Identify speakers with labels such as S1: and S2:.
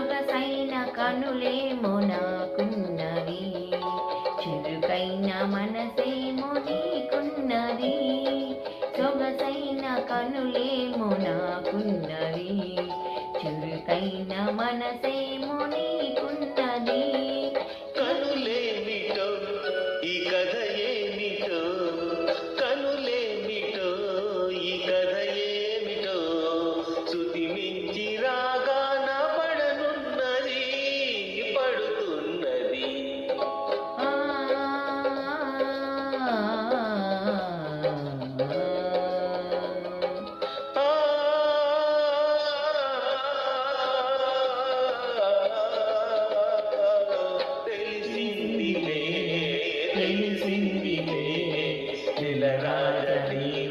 S1: సొగసైన కనులేమో నాకున్నవి చురుకైన మనసేమో నీకున్నది. సొగసైన కనులేమో నాకున్నవి చురుకైన మనసేమో నీకున్నది. తెలిసిందిలే నిలరాగ నీవే